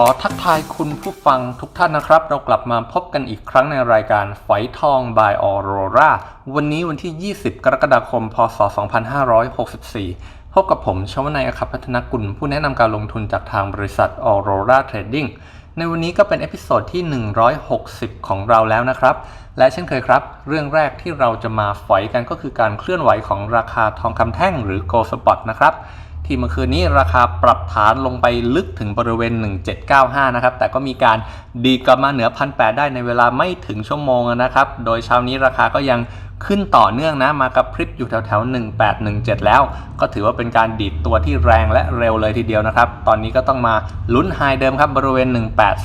อทักทายคุณผู้ฟังทุกท่านนะครับ เรากลับมาพบกันอีกครั้งในรายการฝอยทอง by Aurora วันนี้วันที่ 20 กรกฎาคม พศ 2564 พบกับผมชวนายอคับพัฒนกุล ผู้แนะนำการลงทุนจากทางบริษัท Aurora Trading ในวันนี้ก็เป็นเอพิโซดที่ 160 ของเราแล้วนะครับ และเช่นเคยครับ เรื่องแรกที่เราจะมาฝอยกันก็คือการเคลื่อนไหวของราคาทองคำแท่งหรือ Gold Spot นะครับ ที่เมื่อคืนนี้ราคาปรับฐานลงไปลึกถึงบริเวณ 1795 นะครับ แต่ก็มีการดีกลับมาเหนือ 1,800 ได้ในเวลาไม่ถึงชั่วโมงนะครับ โดยเช้านี้ราคาก็ยังขึ้นต่อเนื่องนะ มากับพริบอยู่แถวๆ1817 แล้ว ก็ถือว่าเป็นการดีดตัวที่แรงและเร็วเลยทีเดียวนะครับ ตอนนี้ก็ต้องมาลุ้นไฮเดิมครับ บริเวณ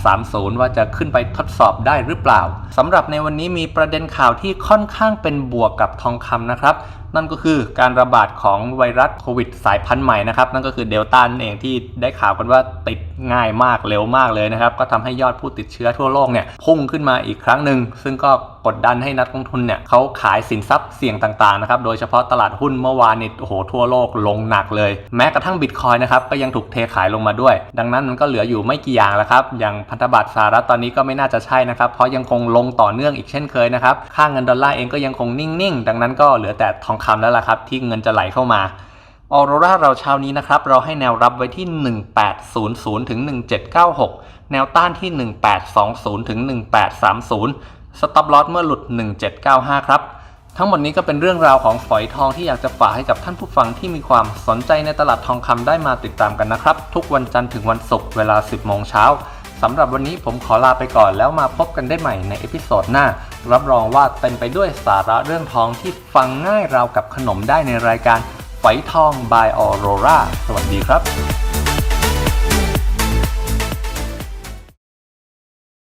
1830 ว่าจะขึ้นไปทดสอบได้หรือเปล่าสำหรับในวันนี้มีประเด็นข่าวที่ค่อนข้างเป็นบวกกับทองคำนะครับนั่นก็คือการระบาดของไวรัสโควิดสายพันธุ์ใหม่นะครับ นั่นก็คือเดลต้านั่นเองที่ได้ข่าวกันว่าติดง่ายมากเร็วมากเลยนะครับ ก็ทำให้ยอดผู้ติดเชื้อทั่วโลกเนี่ยพุ่งขึ้นมาอีกครั้งหนึ่งซึ่งก็กดดันให้นักลงทุนเนี่ยเขาขายสินทรัพย์เสี่ยงต่างๆนะครับโดยเฉพาะตลาดหุ้นเมื่อวานนี่โอ้โหทั่วโลกลงหนักเลย แม้กระทั่งบิตคอยนะครับก็ยังถูกเทขายลงมาด้วย ดังนั้นมันก็เหลืออยู่ไม่กี่อย่างแล้วครับอย่างพันธบัตรสหรัฐตอนนี้ก็ไม่น่าจะใช่นะครับเพราะยังคงลงต่อเนื่องอีกเช่นเคยนะครับค่าเงินดอลลาร์เองก็ยังคงนิ่งๆ ดังนั้นก็เหลือแต่ทองคำแล้วล่ะครับ ที่เงินจะไหลเข้ามาออโรราเราเช้านี้นะครับ เราให้แนวรับไว้ที่ 1800 ถึง 1796 แนวต้านที่ 1820 ถึง 1830 สต็อปลอสเมื่อหลุด 1795 ครับ ทั้งหมดนี้ก็เป็นเรื่องราวของฝอยทองที่อยากจะฝากให้กับท่านผู้ฟังที่มีความสนใจในตลาดทองคำได้มาติดตามกันนะครับ ทุกวันจันทร์ถึงวันศุกร์เวลา 10 โมงเช้า สำหรับวันนี้ผมขอลาไปก่อนแล้วมาพบกันได้ใหม่ในเอพิโซดหน้า รับรองว่าเต็มไปด้วยสาระเรื่องทองที่ฟังง่ายราวกับขนมได้ในรายการฝอยทอง by Aurora สวัสดีครับ